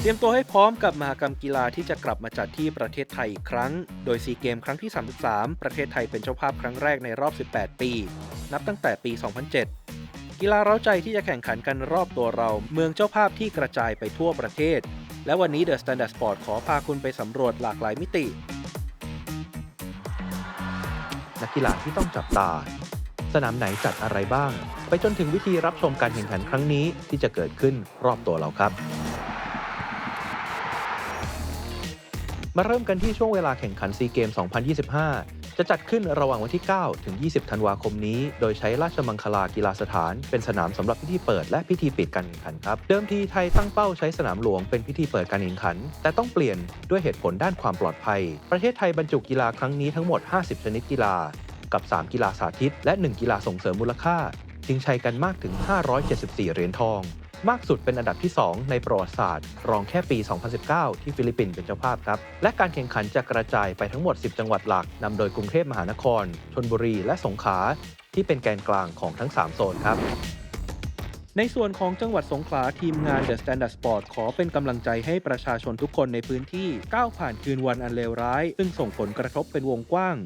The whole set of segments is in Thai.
เตรียมตัวให้พร้อมกับมหกรรมกีฬาที่จะกลับมาจัดที่ประเทศไทยอีกครั้ง โดยซีเกมครั้งที่ 33 ประเทศไทยเป็นเจ้าภาพครั้งแรกในรอบ 18 ปี นับตั้งแต่ปี 2007 กีฬาเร้าใจที่จะแข่งขันกันรอบตัวเรา เมืองเจ้าภาพที่กระจายไปทั่วประเทศ และวันนี้ The Standard Sport ขอพาคุณไปสำรวจหลากหลายมิติ นักกีฬาที่ต้องจับตา สนามไหนจัดอะไรบ้าง ไปจนถึงวิธีรับชมการแข่งขันครั้งนี้ที่จะเกิดขึ้นรอบตัวเราครับ มาเริ่มกันที่ช่วงเวลาแข่งขันซีเกม 2025 จะจัดขึ้นระหว่างวันที่ 9 ถึง 20 ธันวาคมนี้ โดยใช้ราชมังคลากีฬาสถาน เป็นสนามสำหรับพิธีเปิดและพิธีปิดการแข่งขันครับ เดิมทีไทยตั้งเป้าใช้สนามหลวงเป็นพิธีเปิดการแข่งขัน แต่ต้องเปลี่ยนด้วยเหตุผลด้านความปลอดภัย ประเทศไทยบรรจุกีฬาครั้งนี้ทั้งหมด 50 ชนิดกีฬา กับ 3 กีฬาสาธิต และ 1 กีฬาส่งเสริมมูลค่าชิงชัยกันมากถึง 574 เหรียญทอง มากสุดเป็นอันดับที่ 2 ในประวัติศาสตร์ รองแค่ปี 2019 ที่ฟิลิปปินส์เป็นเจ้าภาพครับ และการแข่งขันจะกระจายไปทั้งหมด 10 จังหวัดหลักนำโดยกรุงเทพมหานคร ชนบุรี และสงขลาที่เป็นแกนกลางของทั้ง 3 โซนครับในส่วนของจังหวัดสงขลาทีมงาน The Standard Sport ขอเป็นกำลังใจให้ประชาชนทุกคนในพื้นที่ก้าวผ่านคืนวันอันเลวร้าย ซึ่งส่งผลกระทบเป็นวงกว้าง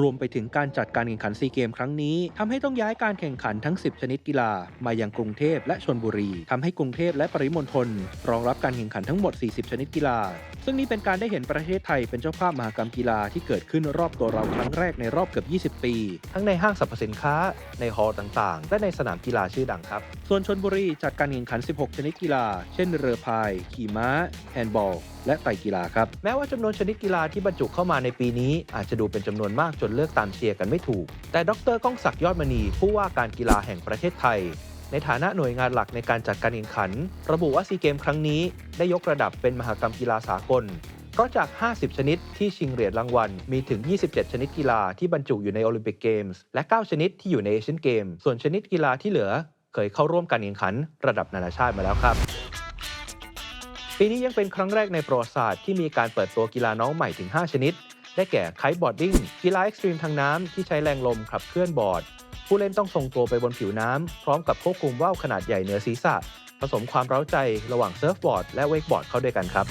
รวมไปถึงการจัดการแข่งขันซีเกมครั้งนี้ทำให้ต้องย้ายการแข่งขันทั้ง 10 ชนิดกีฬา มายังกรุงเทพและชนบุรีทำให้กรุงเทพและปริมณฑลรองรับการแข่งขันทั้งหมด 40 ชนิดกีฬา ซึ่งนี่เป็นการได้เห็นประเทศไทยเป็นเจ้าภาพมหกรรมกีฬาที่เกิดขึ้นรอบตัวเราครั้งแรกในรอบเกือบ 20 ปี ทั้งในห้างสรรพสินค้า ในฮอลล์ต่างๆ และในสนามกีฬาชื่อดังครับ ส่วนชนบุรีจัดการแข่งขัน 16 ชนิดกีฬา เช่น เรือพาย ขี่ม้า แฮนด์บอล และไตกีฬาครับ แม้ว่าจำนวนชนิดกีฬาที่บรรจุเข้ามาในปีนี้อาจจะดูเป็นจำนวนมากจนเลือกตามเชียร์กันไม่ถูก แต่ดรก้องศักดิ์ยอดมณี ผู้ว่าการกีฬาแห่งประเทศไทย ในฐานะหน่วยงานหลักในการจัดการแข่งขัน ระบุว่าซีเกมครั้งนี้ได้ยกระดับเป็นมหกรรมกีฬาสากล เพราะจาก 50 ชนิดที่ชิงเหรียญรางวัล มีถึง 27 ชนิดกีฬาที่บรรจุอยู่ในโอลิมปิกเกมส์และ 9 ชนิดที่อยู่ในเอเชียนเกมส่วนชนิดกีฬาที่เหลือ เคยเข้าร่วมการแข่งขัน ระดับนานาชาติมาแล้วครับปีนี้ยังเป็นครั้งแรกในประวัติศาสตร์ที่มีการเปิดตัวกีฬาน้องใหม่ถึง 5 ชนิด ได้แก่ไคบอร์ดดิ้งกีฬาเอ็กซ์ตรีมทางน้ำที่ใช้แรงลมขับเคลื่อนบอร์ด ผู้เล่นต้องทรงตัวไปบนผิวน้ำพร้อมกับควบคุมว่าวขนาดใหญ่เหนือศีรษะ ผสมความเร้าใจระหว่างเซิร์ฟบอร์ดและเวกบอร์ดเข้าด้วยกันครับ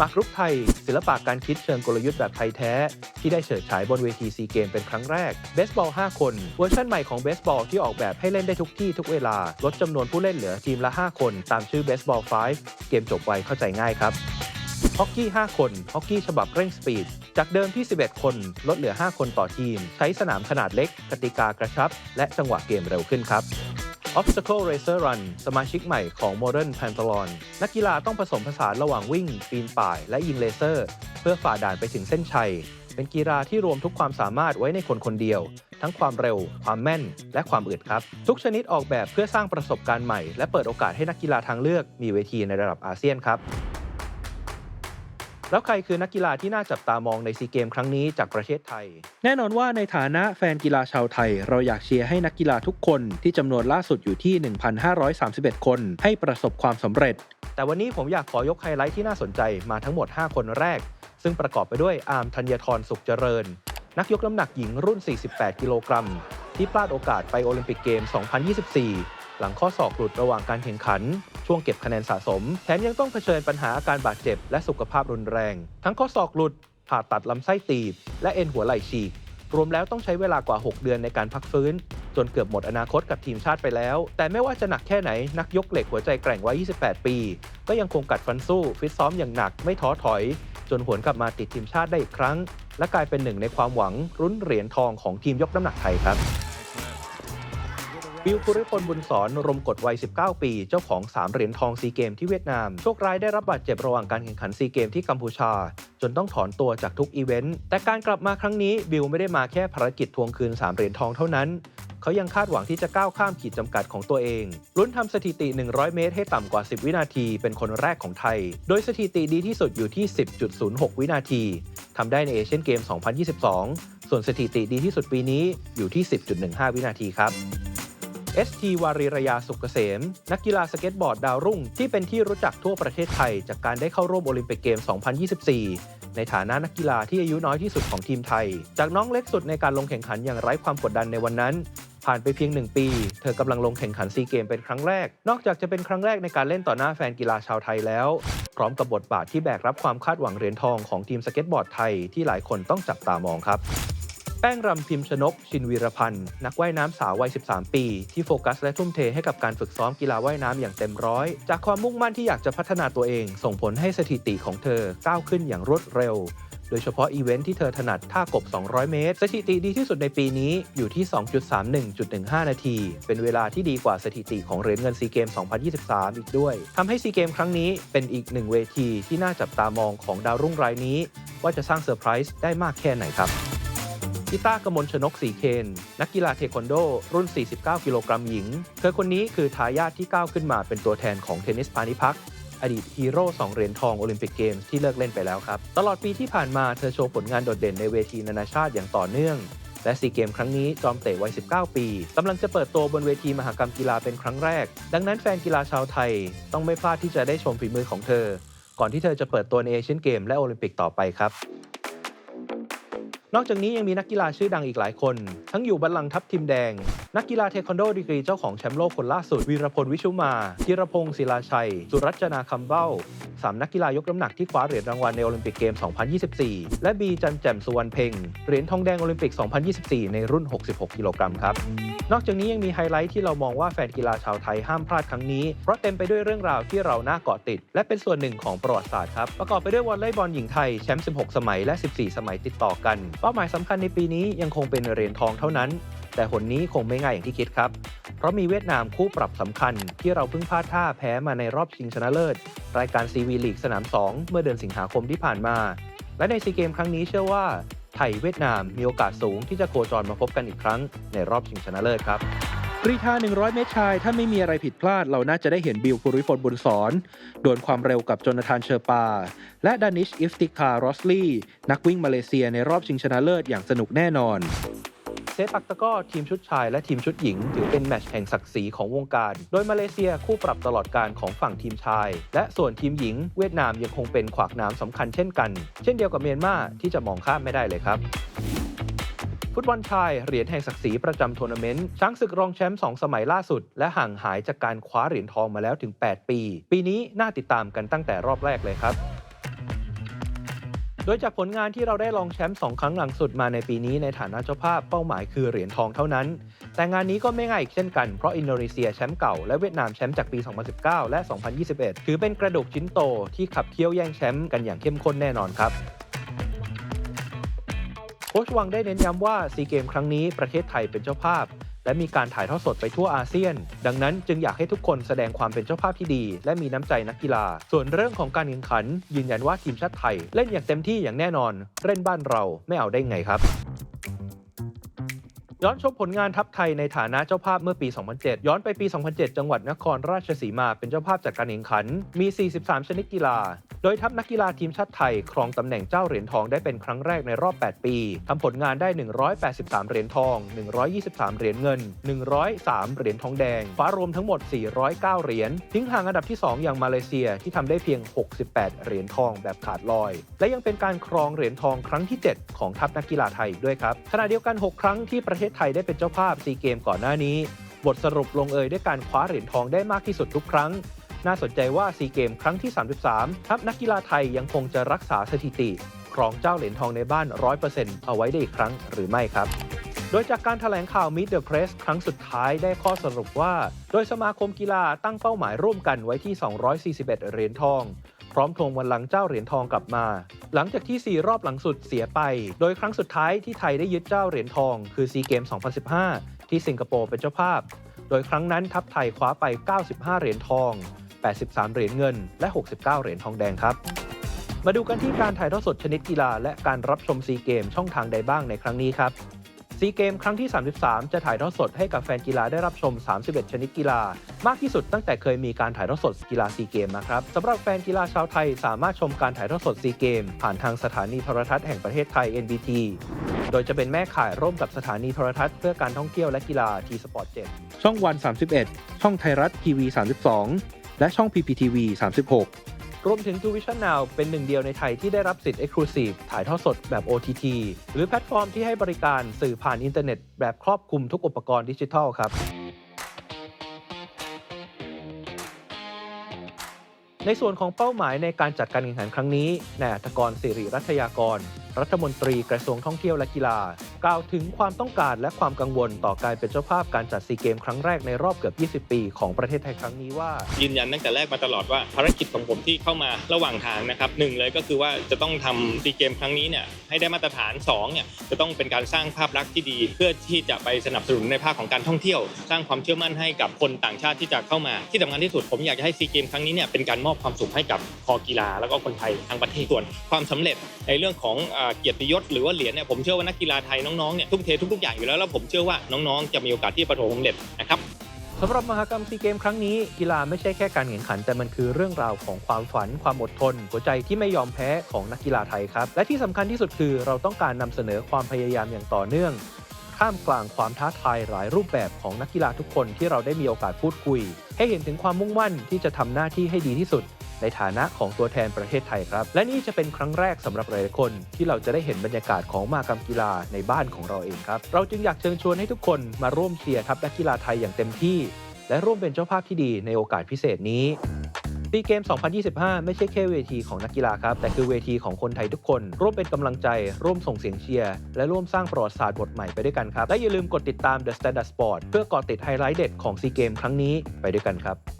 มากรุกไทย ศิลปะการคิดเชิงกลยุทธ์แบบไทยแท้ ที่ได้เฉิดฉายบนเวทีซีเกมเป็นครั้งแรกเบสบอล 5 คนเวอร์ชันใหม่ของเบสบอลที่ออกแบบให้เล่นได้ทุกที่ทุกเวลา ลดจำนวนผู้เล่นเหลือทีมละ 5 คน ตามชื่อเบสบอล 5 เกมจบไวเข้าใจง่ายครับ ฮอกกี้ 5 คนฮอกกี้ฉบับเร่งสปีด จากเดิมที่ 11 คนลดเหลือ 5 คนต่อทีม ใช้สนามขนาดเล็ก กติกากระชับ และจังหวะเกมเร็วขึ้นครับ Obstacle Racer Run สมาชิกใหม่ของ Modern Pentathlon นักกีฬาต้องผสมผสานระหว่างวิ่ง ปีนป่าย และยิงเลเซอร์ เพื่อฝ่าด่านไปถึงเส้นชัย เป็นกีฬาที่รวมทุกความสามารถไว้ในคนคนเดียว ทั้งความเร็ว ความแม่น และความอึดครับ ทุกชนิดออกแบบเพื่อสร้างประสบการณ์ใหม่ และเปิดโอกาสให้นักกีฬาทางเลือกมีเวทีในระดับอาเซียนครับ แล้วใครคือนักกีฬาที่น่าจับตามองในซีเกมครั้งนี้จากประเทศไทย แน่นอนว่าในฐานะแฟนกีฬาชาวไทย เราอยากเชียร์ให้นักกีฬาทุกคนที่จำนวนล่าสุดอยู่ที่ 1,531 คน ให้ประสบความสำเร็จ แต่วันนี้ผมอยากขอยกไฮไลท์ที่น่าสนใจมาทั้งหมด 5 คนแรก ซึ่งประกอบไปด้วยอาร์มธัญทรสุขเจริญ นักยกน้ำหนักหญิงรุ่น 48 กิโลกรัมที่พลาดโอกาสไปโอลิมปิกเกม 2024 หลังข้อศอกหลุดระหว่างการแข่งขัน ช่วงเก็บคะแนนสะสม แถมยังต้องเผชิญปัญหาอาการบาดเจ็บ และสุขภาพรุนแรง ทั้งข้อศอกหลุด ผ่าตัดลำไส้ตีบ และเอ็นหัวไหล่ฉีก รวมแล้วต้องใช้เวลากว่า 6 เดือนในการพักฟื้น จนเกือบหมดอนาคตกับทีมชาติไปแล้ว แต่ไม่ว่าจะหนักแค่ไหนนักยกเหล็กหัวใจแกร่งวัย 28 ปี ก็ยังคงกัดฟันสู้ฟิตซ้อมอย่างหนักไม่ท้อถอย จนหวนกลับมาติดทีมชาติได้อีกครั้ง และกลายเป็นหนึ่งในความหวังรุ้นเหรียญทองของทีมยกน้ำหนักไทยครับ บิวภูริพลบุญสอนรมกฎวัย 19 ปี เจ้าของ 3 เหรียญทองซีเกมที่เวียดนาม โชคร้ายได้รับบาดเจ็บระหว่างการแข่งขันซีเกมที่กัมพูชา จนต้องถอนตัวจากทุกอีเวนต์ แต่การกลับมาครั้งนี้บิวไม่ได้มาแค่ภารกิจทวงคืน 3 เหรียญทองเท่านั้น เขายังคาดหวังที่จะก้าวข้ามขีดจำกัดของตัวเองลุ้นทำสถิติ 100 เมตร ให้ต่ำกว่า 10 วินาที เป็นคนแรกของไทย โดยสถิติดีที่สุดอยู่ที่ 10.06 วินาทีทำได้ในเอเชียนเกม 2022 ส่วนสถิติดีที่สุดปีนี้อยู่ที่ 10.15 วินาทีครับ ST วารีรยาสุกเกษม นักกีฬาสเก็ตบอร์ดดาวรุ่ง ที่เป็นที่รู้จักทั่วประเทศไทย จากการได้เข้าร่วมโอลิมปิกเกม 2024 ในฐานะนักกีฬาที่อายุน้อยที่สุดของทีมไทย จากน้องเล็กสุดในการลงแข่งขันอย่างไร้ความกดดันในวันนั้น ผ่านไปเพียงหนึ่งปี เธอกำลังลงแข่งขันซีเกมเป็นครั้งแรก นอกจากจะเป็นครั้งแรกในการเล่นต่อหน้าแฟนกีฬาชาวไทยแล้ว พร้อมกับบทบาทที่แบกรับความคาดหวังเหรียญทองของทีมสเก็ตบอร์ดไทยที่หลายคนต้องจับตามองครับ แป้งรำพิมพ์ชนก ชินวีรพันธ์ นักว่ายน้ำสาววัย 13 ปี ที่โฟกัสและทุ่มเทให้กับการฝึกซ้อมกีฬาว่ายน้ำอย่างเต็มร้อย จากความมุ่งมั่นที่อยากจะพัฒนาตัวเอง ส่งผลให้สถิติของเธอก้าวขึ้นอย่างรวดเร็ว โดยเฉพาะอีเวนท์ที่เธอถนัดท่ากบ 200 เมตร สถิติดีที่สุดในปีนี้อยู่ที่ 2.31.15 นาที เป็นเวลาที่ดีกว่าสถิติของเหรียญเงินซีเกม 2023 อีกด้วยทำให้ซีเกมครั้งนี้เป็นอีกหนึ่งเวทีที่น่าจับตามองของดาวรุ่งรายนี้ ว่าจะสร้างเซอร์ไพรส์ได้มากแค่ไหนครับ พิต้ากมลชนกสีเคน นักกีฬาเทควันโด รุ่น 49 กิโลกรัมหญิง เธอคนนี้คือทายาทที่ก้าวขึ้นมาเป็นตัวแทนของเทนนิสพาณิพักอดีตฮีโร่2เหรียญทองโอลิมปิกเกมส์ที่เลิกเล่นไปแล้วครับ ตลอดปีที่ผ่านมาเธอโชว์ผลงานโดดเด่นในเวทีนานาชาติอย่างต่อเนื่อง และซีเกมครั้งนี้จอมเตะวัย 19 ปีกำลังจะเปิดตัวบนเวทีมหกรรมกีฬาเป็นครั้งแรก ดังนั้นแฟนกีฬาชาวไทย ต้องไม่พลาดที่จะได้ชมฝีมือของเธอ ก่อนที่เธอจะเปิดตัวในเอเชียนเกมและโอลิมปิกต่อไปครับ นอกจากนี้ยังมีนักกีฬาชื่อดังอีกหลายคน ทั้งอยู่บัลลังก์ทัพทีมแดง นักกีฬาเทควันโดดีกรีเจ้าของแชมป์โลกคนล่าสุด วีรพลวิชุมาธีรพงศ์ศิลาชัย สุรัชนาคำเบ้าสามนักกีฬายกน้ำหนักที่คว้าเหรียญรางวัลในโอลิมปิกเกม 2024 และบีจันแจ่มสุวรรณเพ็งเหรียญทองแดงโอลิมปิก 2024 ในรุ่น 66 กิโลกรัมครับ นอกจากนี้ยังมีไฮไลท์ที่เรามองว่าแฟนกีฬาชาวไทยห้ามพลาดครั้งนี้ เพราะเต็มไปด้วยเรื่องราวที่เราน่าเกาะติด และเป็นส่วนหนึ่งของประวัติศาสตร์ครับ ประกอบไปด้วยวอลเลย์บอลหญิงไทยแชมป์ 16 สมัยและ 14 สมัยติดต่อกันป้าหมายสำคัญในปีนี้ยังคงเป็นเหรียญทองเท่านั้น แต่หนนี้คงไม่ง่ายอย่างที่คิดครับ เพราะมีเวียดนามคู่ปรับสำคัญ ที่เราเพิ่งพลาดท่าแพ้มาในรอบชิงชนะเลิศ รายการซีวีลีกสนาม 2 เมื่อเดือนสิงหาคมที่ผ่านมา และในซีเกมครั้งนี้เชื่อว่า ไทยเวียดนามมีโอกาสสูงที่จะโคจรมาพบกันอีกครั้งในรอบชิงชนะเลิศครับ รีธา100 เมตรชาย ถ้าไม่มีอะไรผิดพลาด เราน่าจะได้เห็นบิลภูริพลบุญสอนดวลความเร็วกับโจนาธานเชอร์ปา และดานิช อิฟติคารอสลีนักวิ่งมาเลเซียในรอบชิงชนะเลิศอย่างสนุกแน่นอน เซปักตะก้อทีมชุดชายและทีมชุดหญิง ถือเป็นแมตช์แห่งศักดิ์ศรีของวงการ โดยมาเลเซียคู่ปรับตลอดการของฝั่งทีมชาย และส่วนทีมหญิง เวียดนามยังคงเป็นขวากหน้ำสำคัญเช่นกัน เช่นเดียวกับเมียนมาที่จะมองข้ามไม่ได้เลยครับ ฟุตบอลชายเหรียญแห่งศักดิ์ศรีประจำทัวร์นาเมนต์ช้างศึกรองแชมป์2สมัยล่าสุด และห่างหายจากการคว้าเหรียญทองมาแล้วถึง 8 ปี ปีนี้น่าติดตามกันตั้งแต่รอบแรกเลยครับโดยจากผลงานที่เราได้รองแชมป์2ครั้งหลังสุดมาในปีนี้ในฐานะเจ้าภาพเป้าหมายคือเหรียญทองเท่านั้น แต่งานนี้ก็ไม่ง่ายอีกเช่นกันเพราะอินโดนีเซียแชมป์เก่าและเวียดนามแชมป์จากปี 2019 และ 2021 ถือเป็นกระดูกชิ้นโตที่ขับเคี่ยวแย่งแชมป์กันอย่างเข้มข้นแน่นอนครับ ค้ชวังได้เน้นย้ำว่าซีเกมครั้งนี้ประเทศไทยเป็นเจ้าภาพ และมีการถ่ายทอดสดไปทั่วอาเซียน ดังนั้นจึงอยากให้ทุกคนแสดงความเป็นเจ้าภาพที่ดี และมีน้ำใจนักกีฬา ส่วนเรื่องของการแข่งขัน ยืนยันว่าทีมชาติไทย เล่นอย่างเต็มที่อย่างแน่นอน เล่นบ้านเราไม่เอาได้ไงครับ ย้อนชมผลงานทัพไทยในฐานะเจ้าภาพเมื่อปี 2007 ย้อนไปปี 2007 จังหวัดนครราชสีมาเป็นเจ้าภาพจัดการแข่งขัน มี 43 ชนิดกีฬา โดยทัพนักกีฬาทีมชาติไทย ครองตำแหน่งเจ้าเหรียญทองได้เป็นครั้งแรกในรอบ 8 ปีทำผลงานได้ 183 เหรียญทอง 123 เหรียญเงิน 103 เหรียญทองแดงคว้ารวมทั้งหมด 409 เหรียญทิ้งห่างอันดับที่ 2 อย่างมาเลเซียที่ทำได้เพียง 68 เหรียญทองแบบขาดลอย และยังเป็นการครองเหรียญทองครั้งที่ 7 ของทัพนักกีฬาไทยด้วยครับขณะเดียวกัน 6 ครั้งที่ประเทศไทยได้เป็นเจ้าภาพซีเกมก่อนหน้านี้ บทสรุปลงเอยด้วยการคว้าเหรียญทองได้มากที่สุดทุกครั้ง น่าสนใจว่าซีเกมครั้งที่ 33 ทัพนักกีฬาไทยยังคงจะรักษาสถิติครองเจ้าเหรียญทองในบ้าน 100%เอาไว้ได้อีกครั้งหรือไม่ครับโดยจากการถแถลงข่าว Meet the Press ครั้งสุดท้ายได้ข้อสรุปว่า โดยสมาคมกีฬาตั้งเป้าหมายร่วมกันไว้ที่ 241 เหรียญทอง ร้อมทวงวันหลังเจ้าเหรียญทองกลับมา หลังจากที่ 4 รอบหลังสุดเสียไป โดยครั้งสุดท้ายที่ไทยได้ยึดเจ้าเหรียญทอง คือซีเกม 2015 ที่สิงคโปร์เป็นเจ้าภาพ โดยครั้งนั้นทัพไทยคว้าไป 95 เหรียญทอง 83 เหรียญเงิน และ 69 เหรียญทองแดงครับ มาดูกันที่การถ่ายทอดสดชนิดกีฬา และการรับชมซีเกมช่องทางใดบ้างในครั้งนี้ครับ ซีเกมครั้งที่ 33 จะถ่ายทอดสดให้กับแฟนกีฬาได้รับชม 31 ชนิดกีฬา มากที่สุดตั้งแต่เคยมีการถ่ายทอดสดกีฬาซีเกมนะครับสำหรับแฟนกีฬาชาวไทยสามารถชมการถ่ายทอดสดซีเกม ผ่านทางสถานีโทรทัศน์แห่งประเทศไทย NBT โดยจะเป็นแม่ข่ายร่วมกับสถานีโทรทัศน์เพื่อการท่องเที่ยวและกีฬา T Sport 7ช่องวัน 31 ช่องไทยรัฐทีวี 32 และช่อง PPTV 36 รวมถึง t ูวิชั่น Now เป็นหนึ่งเดียวในไทยที่ได้รับสิทธิ์ Exclusive ถ่ายทอดสดแบบ OTT หรือแพลตฟอร์มที่ให้บริการสื่อผ่านอินเทอร์เน็ต แบบครอบคลุมทุกอุปกรณ์ดิจิทัลครับในส่วนของเป้าหมายในการจัดการแข่งขันครั้งนี้นายอัธกรสิริรัตยากร รัฐมนตรีกระทรวงท่องเที่ยวและกีฬา ล่าวถึงความต้องการและความกังวลต่อการเป็นเจ้าภาพการจัดซีเกมครั้งแรกในรอบเกือบ 20 ปี ของประเทศไทยครั้งนี้ว่า ยืนยันตั้งแต่แรกมาตลอดว่าภารกิจของผมที่เข้ามาระหว่างทางนะครับหนึ่งเลยก็คือว่าจะต้องทำซีเกมครั้งนี้เนี่ยให้ได้มาตรฐานสองเนี่ยจะต้องเป็นการสร้างภาพลักษณ์ที่ดี เพื่อที่จะไปสนับสนุนในภาคของการท่องเที่ยว สร้างความเชื่อมั่นให้กับคนต่างชาติที่จะเข้ามา ที่สำคัญที่สุดผมอยากจะให้ซีเกมครั้งนี้เนี่ยเป็นการมอบความสุขให้กับคอกีฬาแล้วก็คนไทยทั้งประเทศส่วนความสำเร็จในเรื่องของเกียรติยศหรือว่าเหรียญเนี่ยผมเชื่อว่านักกีฬาไทยน้องๆเนี่ยทุ่มเททุกๆอย่างอยู่แล้วแล้วผมเชื่อว่าน้องๆจะมีโอกาสที่ประสบความสำเร็จนะครับสำหรับมหกรรมซีเกมครั้งนี้กีฬาไม่ใช่แค่การแข่งขัน แต่มันคือเรื่องราวของความฝัน ความอดทน หัวใจที่ไม่ยอมแพ้ของนักกีฬาไทยครับ และที่สำคัญที่สุดคือเราต้องการนำเสนอความพยายามอย่างต่อเนื่องท่ามกลางความท้าทายหลายรูปแบบของนักกีฬาทุกคนที่เราได้มีโอกาสพูดคุย ให้เห็นถึงความมุ่งมั่นที่จะทำหน้าที่ให้ดีที่สุด ในฐานะของตัวแทนประเทศไทยครับ และนี่จะเป็นครั้งแรกสำหรับหลายๆคน ที่เราจะได้เห็นบรรยากาศของมากรรมกีฬาในบ้านของเราเองครับ เราจึงอยากเชิญชวนให้ทุกคนมาร่วมเชียร์ทัพนักกีฬาไทยอย่างเต็มที่ และร่วมเป็นเจ้าภาพที่ดีในโอกาสพิเศษนี้ซีเกม 2025 ไม่ใช่แค่เวทีของนักกีฬาครับ แต่คือเวทีของคนไทยทุกคน ร่วมเป็นกำลังใจ ร่วมส่งเสียงเชียร์ และร่วมสร้างประวัติศาสตร์บทใหม่ไปด้วยกันครับ และอย่าลืมกดติดตาม The Standard Sport เพื่อกาะติดไฮไลท์เด็ดของซีเกมครั้งนี้ไปด้วยกันครับ